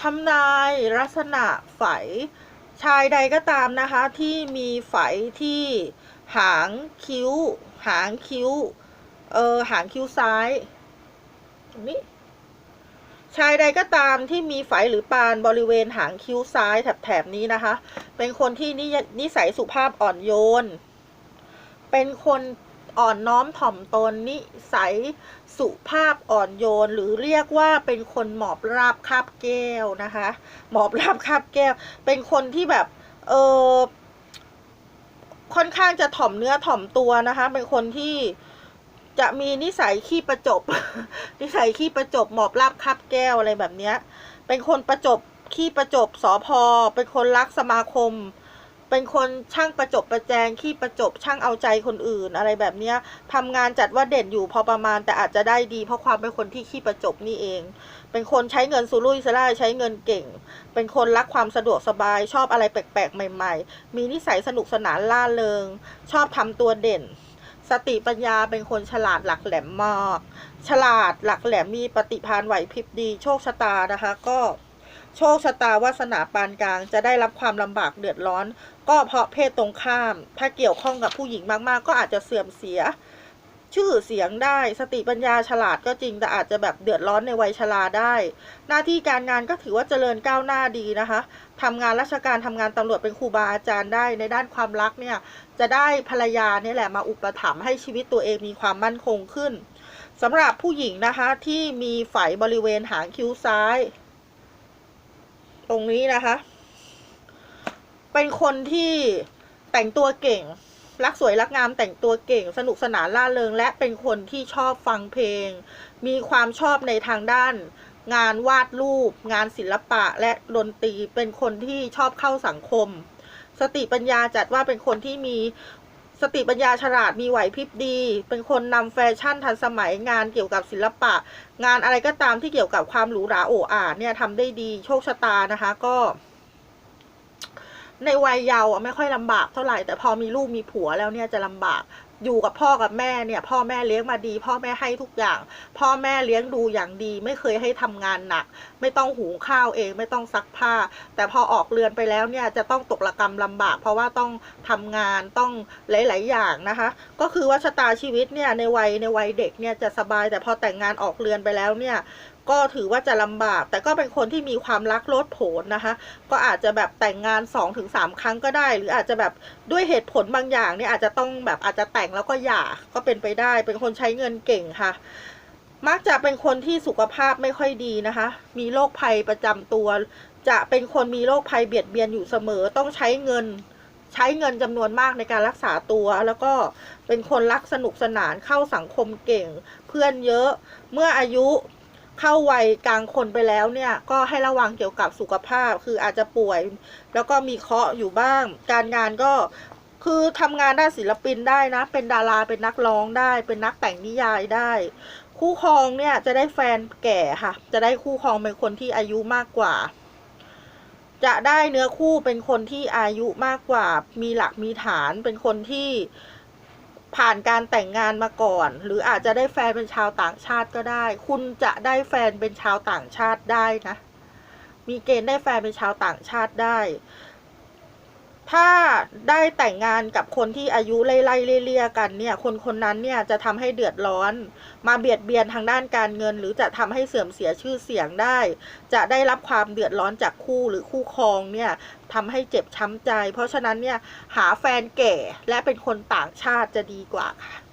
ทำนายลักษณะไฝชายใดก็ตามนะคะที่มีไฝที่หางคิ้ว หางคิ้ว เออหางคิ้วซ้ายตรงนี้ชายใดก็ตามที่มีไฝหรือปานบริเวณหางคิ้วซ้ายแถบๆนี้นะคะ เป็นคนที่นิยนิสัยสุภาพอ่อนโยน เป็นคน อ่อนน้อมถ่อมตนนิสัยสุภาพอ่อนโยน หรือเรียกว่าเป็นคนหมอบราบคาบแก้วนะคะ หมอบราบคาบแก้ว เป็นคนที่แบบเออค่อนข้างจะถ่อมเนื้อถ่อมตัวนะคะ เป็นคนที่จะมีนิสัยขี้ประจบ นิสัยขี้ประจบหมอบราบคาบแก้วอะไรแบบเนี้ย เป็นคนประจบขี้ประจบสอพอเป็นคนรักสมาคม เป็นคนช่างประจบประแจงขี้ประจบช่างเอาใจคนอื่นอะไรแบบเนี้ยทำงานจัดว่าเด่นอยู่พอประมาณแต่อาจจะได้ดี เพราะความเป็นคนที่ขี้ประจบนี่เอง เป็นคนใช้เงินสุรุ่ยสุร่ายใช้เงินเก่ง เป็นคนรักความสะดวกสบาย ชอบอะไรแปลกๆ ใหม่ ๆ มีนิสัยสนุกสนานล่าเริง ชอบทำตัวเด่น สติปัญญาเป็นคนฉลาดหลักแหลมมาก ฉลาดหลักแหลมมีปฏิภาณไหวพริบดี โชคชะตานะคะ ก็ โชคชะตาวาสนาปานกลาง จะได้รับความลำบากเดือดร้อน ก็เพราะเพศตรงข้าม ถ้าเกี่ยวข้องกับผู้หญิงมากๆ ก็อาจจะเสื่อมเสีย ชื่อเสียงได้สติปัญญาฉลาดก็จริงแต่อาจจะแบบเดือดร้อนในวัยชราได้ หน้าที่การงานก็ถือว่าเจริญก้าวหน้าดีนะคะทำงานราชการทำงานตำรวจเป็นครูบาอาจารย์ได้ในด้านความรักเนี่ยจะได้ภรรยาเนี่ยแหละมาอุปถัมภ์ให้ชีวิตตัวเองมีความมั่นคงขึ้นสำหรับผู้หญิงนะคะที่มีไฝบริเวณหางคิ้วซ้าย ตรงนี้นะคะ เป็นคนที่แต่งตัวเก่ง รักสวยรักงามแต่งตัวเก่ง สนุกสนานล่าเริง และเป็นคนที่ชอบฟังเพลง มีความชอบในทางด้าน งานวาดรูป งานศิลปะและดนตรีเป็นคนที่ชอบเข้าสังคม สติปัญญาจัดว่าเป็นคนที่มี สติปัญญาฉลาดมีไหวพริบดี เป็นคนนำแฟชั่นทันสมัยงานเกี่ยวกับศิลปะ งานอะไรก็ตามที่เกี่ยวกับความหรูหราโอ้อาเนี่ยทำได้ดีโชคชะตานะคะก็ ในวัยเยาว์ไม่ค่อยลำบากเท่าไหร่แต่พอมีลูกมีผัวแล้วเนี่ยจะลำบาก อยู่กับพ่อกับแม่เนี่ยพ่อแม่เลี้ยงมาดี พ่อแม่ให้ทุกอย่าง พ่อแม่เลี้ยงดูอย่างดี ไม่เคยให้ทำงานหนัก ไม่ต้องหุงข้าวเองไม่ต้องซักผ้า แต่พอออกเรือนไปแล้วเนี่ยจะต้องตกระกรรมลำบาก เพราะว่าต้องทำงานต้องหลาย ๆ อย่างนะคะ ก็คือว่าชะตาชีวิตเนี่ยในวัยในวัยเด็กเนี่ยจะสบาย แต่พอแต่งงานออกเรือนไปแล้วเนี่ย ก็ถือว่าจะลำบาก แต่ก็เป็นคนที่มีความรักโลดโผนนะคะ ก็อาจจะแบบแต่งงาน2-3ครั้งก็ได้ หรืออาจจะแบบด้วยเหตุผลบางอย่างเนี่ยอาจจะต้องแบบอาจจะแต่งแล้วก็หย่าก็เป็นไปได้ เป็นคนใช้เงินเก่งค่ะ มักจะเป็นคนที่สุขภาพไม่ค่อยดีนะคะ มีโรคภัยประจำตัว จะเป็นคนมีโรคภัยเบียดเบียนอยู่เสมอต้องใช้เงินใช้เงินจำนวนมากในการรักษาตัว แล้วก็เป็นคนรักสนุกสนานเข้าสังคมเก่ง เพื่อนเยอะ เมื่ออายุ เข้าวัยกลางคนไปแล้วเนี่ยก็ให้ระวังเกี่ยวกับสุขภาพ คืออาจจะป่วย แล้วก็มีเคราะห์อยู่บ้าง การงานก็คือทำงานด้านศิลปินได้นะ เป็นดาราเป็นนักร้องได้ เป็นนักแต่งนิยายได้ คู่ครองเนี่ยจะได้แฟนแก่ค่ะ จะได้คู่ครองเป็นคนที่อายุมากกว่า จะได้เนื้อคู่เป็นคนที่อายุมากกว่า มีหลักมีฐานเป็นคนที่ ผ่านการแต่งงานมาก่อน หรืออาจจะได้แฟนเป็นชาวต่างชาติก็ได้ คุณจะได้แฟนเป็นชาวต่างชาติได้นะ มีเกณฑ์ได้แฟนเป็นชาวต่างชาติได้ ถ้าได้แต่งงานกับคนที่อายุไล่ๆเลี่ยๆกันเนี่ย คนคนนั้นเนี่ยจะทำให้เดือดร้อน มาเบียดเบียนทางด้านการเงิน หรือจะทำให้เสื่อมเสียชื่อเสียงได้ จะได้รับความเดือดร้อนจากคู่หรือคู่ครองเนี่ยทำให้เจ็บช้ำใจ เพราะฉะนั้นเนี่ยหาแฟนแก่และเป็นคนต่างชาติจะดีกว่าค่ะ